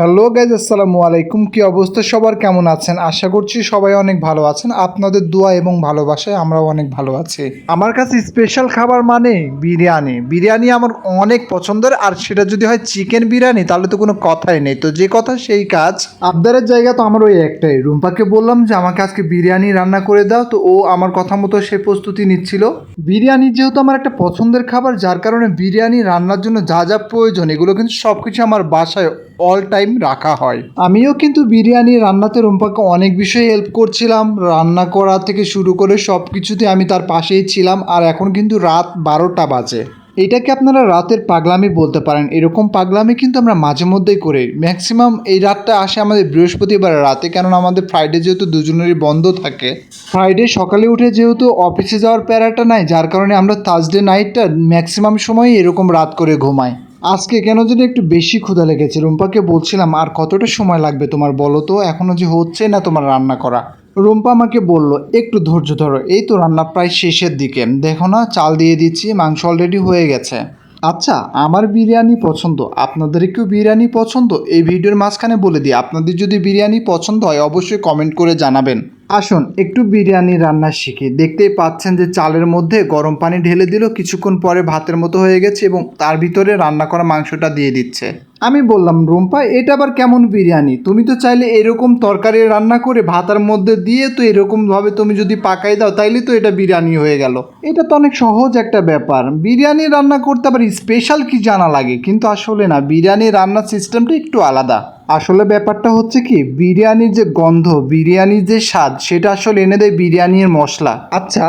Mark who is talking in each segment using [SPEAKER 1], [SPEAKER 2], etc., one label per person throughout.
[SPEAKER 1] Hello guys আসসালামু আলাইকুম। কি অবস্থা? সবার কেমন আছেন? আশা করছি সবাই অনেক ভালো আছেন। আপনাদের দোয়া এবং ভালোবাসায় আমরাও অনেক ভালো আছি। আমার কাছে স্পেশাল খাবার মানে বিরিয়ানি। বিরিয়ানি আমার অনেক পছন্দের, আর সেটা যদি হয় চিকেন বিরিয়ানি, তাহলে তো কোনো কথাই নেই। তো যে কথা, সেই কাজ। আবদারের জায়গা তো আমার ওই একটাই। রুম্পাকে বললাম যে, আমাকে আজকে বিরিয়ানি রান্না করে দাও। তো ও আমার কথা মতো সে প্রস্তুতি নিচ্ছিল। বিরিয়ানি যেহেতু আমার একটা পছন্দের খাবার, যার কারণে বিরিয়ানি রান্নার জন্য যা যা প্রয়োজন, এগুলো কিন্তু সব কিছু আমার বাসায় অল টাইম রাখা হয়। আমিও কিন্তু বিরিয়ানি রান্নাতে রুম্পাকে অনেক বিষয়ে হেল্প করছিলাম। রান্না করা থেকে শুরু করে সব কিছুতে আমি তার পাশেই ছিলাম আর এখন কিন্তু রাত বারোটা বাজে। এটাকে আপনারা রাতের পাগলামি বলতে পারেন। এরকম পাগলামি কিন্তু আমরা মাঝে মধ্যেই করি। ম্যাক্সিমাম এই রাতটা আসে আমাদের বৃহস্পতিবার রাতে, কেননা আমাদের ফ্রাইডে যেহেতু দুজনেরই বন্ধ থাকে। ফ্রাইডে সকালে উঠে যেহেতু অফিসে যাওয়ার প্যারাটা নাই, যার কারণে আমরা থার্সডে নাইটটা ম্যাক্সিমাম সময়ই এরকম রাত করে ঘুমাই। আজকে কেন যেন একটু বেশি ক্ষুধা লেগেছে। রুম্পাকে বলছিলাম, আর কতটা সময় লাগবে তোমার বলো তো? এখনও যে হচ্ছে না তোমার রান্না করা? রুম্পা আমাকে বলল, একটু ধৈর্য ধরো। এই তো রান্না প্রায় শেষের দিকে। দেখো না, চাল দিয়ে দিচ্ছি, মাংস অলরেডি হয়ে গেছে। আচ্ছা আমার বিরিয়ানি পছন্দ। আপনাদের কেউ বিরিয়ানি পছন্দ? এই ভিডিওর মাঝখানে বলে দিই, আপনাদের যদি বিরিয়ানি পছন্দ হয়, অবশ্যই কমেন্ট করে জানাবেন। আসুন, একটু বিরিয়ানি রান্না শিখি। দেখতেই পাচ্ছেন যে চালের মধ্যে গরম পানি ঢেলে দিল, কিছুক্ষণ পরে ভাতের মতো হয়ে গেছে এবং তার ভিতরে রান্না করা মাংসটা দিয়ে দিচ্ছে। আমি বললাম, রুম্পা, এটা আবার কেমন বিরিয়ানি? তুমি তো চাইলে এরকম তরকারি রান্না করে ভাতের মধ্যে দিয়ে তো এরকমভাবে তুমি যদি পাকাই দাও, তাইলে তো এটা বিরিয়ানি হয়ে গেল। এটা তো অনেক সহজ একটা ব্যাপার। বিরিয়ানি রান্না করতে আবার স্পেশাল কি জানা লাগে? কিন্তু আসলে না, বিরিয়ানি রান্নার সিস্টেমটা একটু আলাদা। আসলে ব্যাপারটা হচ্ছে কি, বিরিয়ানির যে গন্ধ, বিরিয়ানির যে স্বাদ, সেটা আসলে এনে দেয় বিরিয়ানির মশলা। আচ্ছা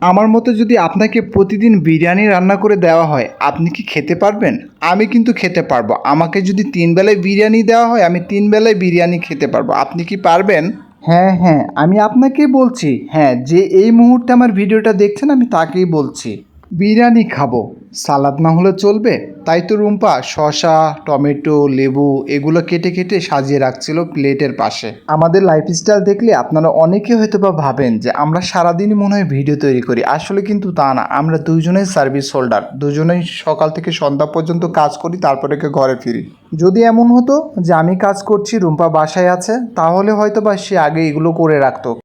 [SPEAKER 1] আমার মতো যদি আপনাকে প্রতিদিন বিরিয়ানি রান্না করে দেওয়া হয়, আপনি কি খেতে পারবেন? আমি কিন্তু খেতে পারব। আমাকে যদি তিন বেলায় বিরিয়ানি দেওয়া হয়, আমি তিন বেলায় বিরিয়ানি খেতে পারব। আপনি কি পারবেন? হ্যাঁ হ্যাঁ আমি আপনাকেই বলছি। হ্যাঁ যে এই মুহূর্তে আমার ভিডিওটা দেখছেন, আমি তাকেই বলছি। বিরিয়ানি খাব। সালাদ না হলে চলবে? তাই তো রুম্পা শসা, টমেটো, লেবু এগুলো কেটে কেটে সাজিয়ে রাখছিল প্লেটের পাশে। আমাদের লাইফস্টাইল দেখলে আপনারা অনেকে হয়তো বা ভাবেন যে, আমরা সারাদিনই মনে হয় ভিডিও তৈরি করি। আসলে কিন্তু তা না। আমরা দুজনেই সার্ভিস হোল্ডার দুজনেই সকাল থেকে সন্ধ্যা পর্যন্ত কাজ করি, তারপরে ঘরে ফিরি। যদি এমন হতো যে, আমি কাজ করছি, রুম্পা বাসায় আছে, তাহলে হয়তো বা সে আগে এগুলো করে রাখতো।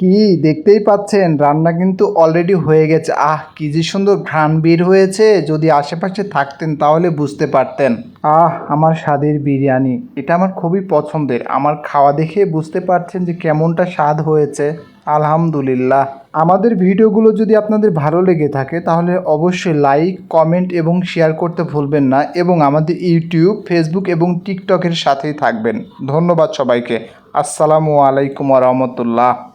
[SPEAKER 1] কি দেখতেই পাচ্ছেন? রান্না কিন্তু অলরেডি হয়ে গেছে। আহ, কি যে সুন্দর ঘ্রাণ বের হয়েছে। যদি আশেপাশে থাকতেন তাহলে বুঝতে পারতেন। আহ, আমার স্বাদের বিরিয়ানি। এটা আমার খুবই পছন্দের। আমার খাওয়া দেখে বুঝতে পারছেন যে কেমনটা স্বাদ হয়েছে। আলহামদুলিল্লাহ। আমাদের ভিডিওগুলো যদি আপনাদের ভালো লেগে থাকে, তাহলে অবশ্যই লাইক কমেন্ট এবং শেয়ার করতে ভুলবেন না এবং আমাদের ইউটিউব ফেসবুক এবং টিকটকের সাথেই থাকবেন। ধন্যবাদ সবাইকে। আসসালামু আলাইকুম রহমতুল্লাহ।